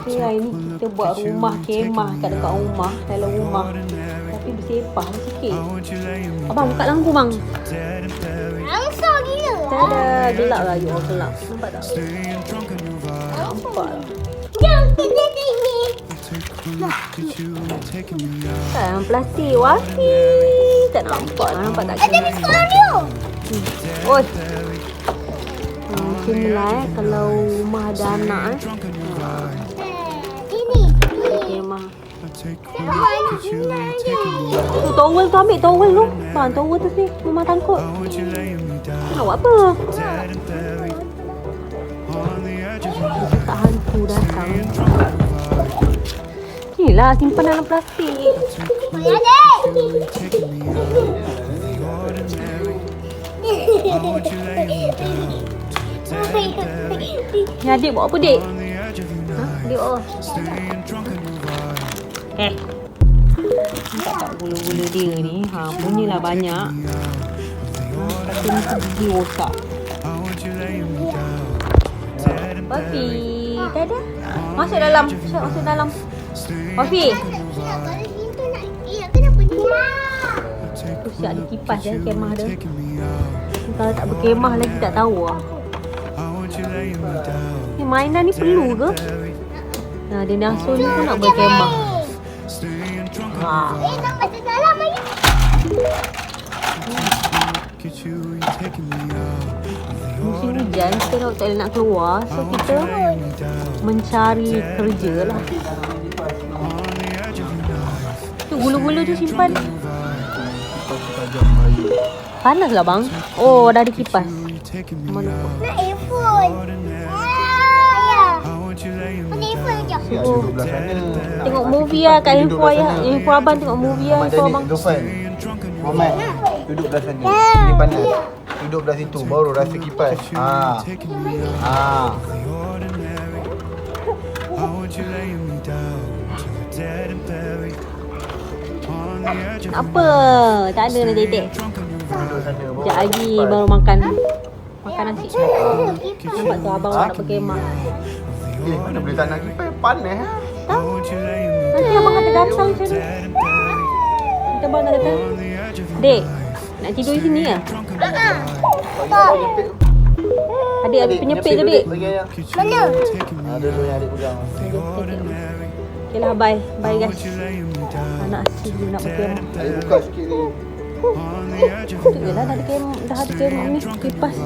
Okay, hari ni kita buat rumah kemah kat dekat rumah, dalam rumah. Tapi bersepah lah sikit. Abang buka lampu bang. Langsung gila. Tada, gelap lah. Ya gelap. Nampak tak? Nampak lah. Jom kita sini. Kan plastik wafi. Tak nampak lah. Nampak tak? Ada di sekolah dia. Oi. Hmm, macam ni lah eh. Kalau rumah ada anak eh. Sini. Kemah. Mana sebenarnya? Tu towel tu ambil towel tu. Bang, towel tu sini. Rumah tangkut. Nak buat apa? Tak hantu datang. Ni lah simpan dalam plastik. Boleh adik. Ni adik buat apa dik? Apa? Eh. Nampak tak gula-gula dia ni? Ha, bunyilah banyak. Kata mesti gigi rosak. Wafi, dah dah. Masuk dalam. Masuk, masuk dalam. Dia? Tu siap ada kipas dia, kemah dia. Kalau tak berkemah lagi tak tahu lah. Ni mainan ni perlu ke? Nah, dia Nasul ni pun nak berkemah. Ha. Eh, nak dalam. Musim hujan kita tak boleh nak keluar So kita mencari kerja lah Tu gula-gula tu simpan Panas lah bang Oh dah ada kipas Mana Nak iPhone. Tengok movie lah kat handphone ayah Handphone abang tengok movie lah handphone Dani, abang Dufan. Muhammad, duduk belah sana. Sini panas. Duduk belah situ, baru rasa kipas. Ha. Ha. Apa? Tak ada nak baru Sekejap lagi baru makan Makan nasi Nampak tu abang nak berkemah Eh, mana boleh tak nak kipas? Panas. ha? Tahu Nanti abang kata datang macam ni Nanti abang kata datang Dek Nak tidur di sini lah Adik ada penyepit tu dek. Mana? Ada dulu yang adik pegang. Okay lah bye Bye guys Anak dia nak berkemah Adik buka sikit ni. Tu je lah dah ada kemah Dah ada kemah ni Kipas